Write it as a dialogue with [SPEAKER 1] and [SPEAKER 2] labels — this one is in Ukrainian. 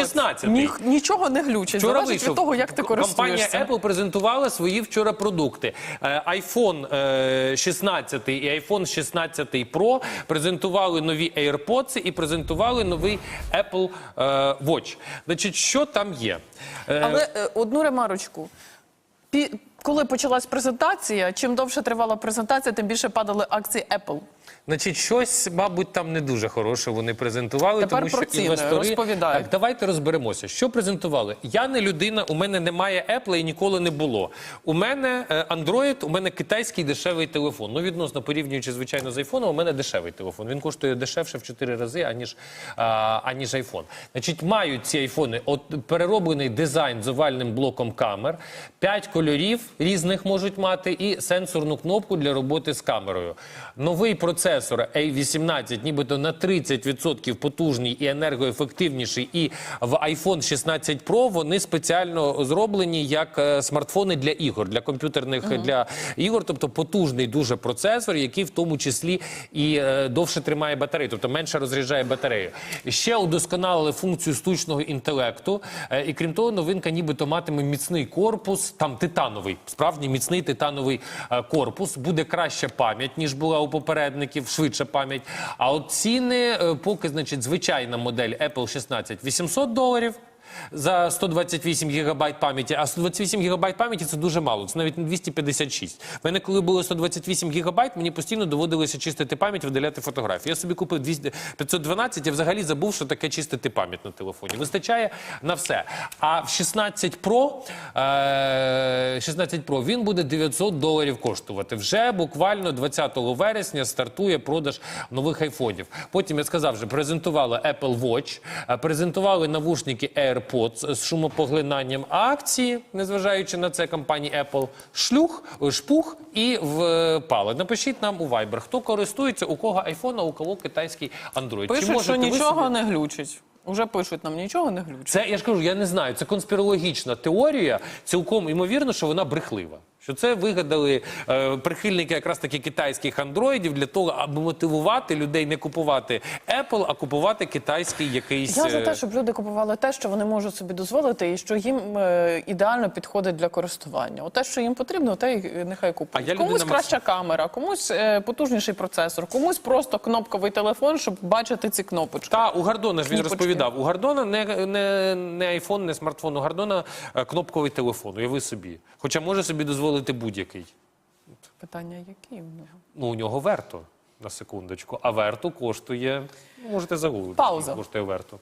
[SPEAKER 1] 16-й.
[SPEAKER 2] Ні, нічого не глючить.
[SPEAKER 1] Вчора
[SPEAKER 2] Залежить
[SPEAKER 1] вийшов.
[SPEAKER 2] від того, як ти користуєшся.
[SPEAKER 1] Компанія Apple презентувала свої вчора продукти. Е, iPhone е, 16 і iPhone 16 Pro презентували нові AirPods і презентували новий Apple е, Watch. Значить, що там є? Е,
[SPEAKER 2] Але е, одну ремарочку. Пі... Коли почалась презентація, чим довше тривала презентація, тим більше падали акції Apple.
[SPEAKER 1] Значить, щось, мабуть, там не дуже хороше вони презентували,
[SPEAKER 2] Тепер
[SPEAKER 1] тому що
[SPEAKER 2] про ціни
[SPEAKER 1] інвестори
[SPEAKER 2] розповідай.
[SPEAKER 1] так, давайте розберемося. Що презентували? Я не людина, у мене немає Apple і ніколи не було. У мене е, Android, у мене китайський дешевий телефон. Ну, відносно порівнюючи звичайно з iPhone, у мене дешевий телефон. Він коштує дешевше в 4 рази, аніж, а, аніж iPhone. Значить, мають ці айфони от перероблений дизайн з овальним блоком камер, 5 кольорів різних можуть мати, і сенсорну кнопку для роботи з камерою. Новий процесор A18, нібито на 30% потужний і енергоефективніший. І в iPhone 16 Pro вони спеціально зроблені як е, смартфони для ігор, для комп'ютерних для ігор, тобто потужний дуже процесор, який в тому числі і е, довше тримає батарею, тобто менше розряджає батарею. Ще удосконалили функцію штучного інтелекту. І крім того, новинка нібито матиме міцний корпус, там титановий, справді міцний титановий е, корпус. Буде краща пам'ять, ніж була у попередників, швидша пам'ять. А от ціни, е, поки, значить, звичайна модель Apple 16 800 доларів. За 128 гігабайт пам'яті, а 128 гігабайт пам'яті це дуже мало. Це навіть не 256. В мене, коли було 128 гігабайт, мені постійно доводилося чистити пам'ять, видаляти фотографії. Я собі купив 512, я взагалі забув, що таке чистити пам'ять на телефоні. Вистачає на все. А в 16 Pro, е, 16 Pro він буде 900 доларів коштувати. Вже буквально 20 вересня стартує продаж нових айфонів. Потім я сказав, вже презентували Apple Watch, е, презентували навушники AirPods з шумопоглинанням А акції, незважаючи на це компанії Apple, шлюх, шпух і впали. Напишіть нам у Viber, хто користується, у кого iPhone, а у кого китайський Android.
[SPEAKER 2] Пишуть, що
[SPEAKER 1] можете ви
[SPEAKER 2] нічого
[SPEAKER 1] собі-
[SPEAKER 2] не глючить. Уже пишуть нам, нічого не глючить.
[SPEAKER 1] це я ж кажу, я не знаю. Це конспірологічна теорія. Цілком імовірно, що вона брехлива. Що це вигадали е, прихильники якраз таки китайських андроїдів для того, аби мотивувати людей не купувати Apple, а купувати китайський якийсь.
[SPEAKER 2] Я за
[SPEAKER 1] е,
[SPEAKER 2] те, щоб люди купували те, що вони можуть собі дозволити, і що їм е, ідеально підходить для користування. От те, що їм потрібно, те й нехай купують.
[SPEAKER 1] А я
[SPEAKER 2] комусь
[SPEAKER 1] макс-
[SPEAKER 2] краща камера, комусь е, потужніший процесор, комусь просто кнопковий телефон, щоб бачити ці кнопочки.
[SPEAKER 1] Та у Гордона ж він
[SPEAKER 2] Кнопочки.
[SPEAKER 1] розповідав. У Гордона не, не, не айфон, не смартфон. У Гордона е, кнопковий телефон. Уяви собі. Хоча може собі дозволити будь-який.
[SPEAKER 2] Питання, які в нього?
[SPEAKER 1] Ну, у нього верто на секундочку. А верту коштує. Ну, можете загуглити.
[SPEAKER 2] Пауза.
[SPEAKER 1] Коштує верту.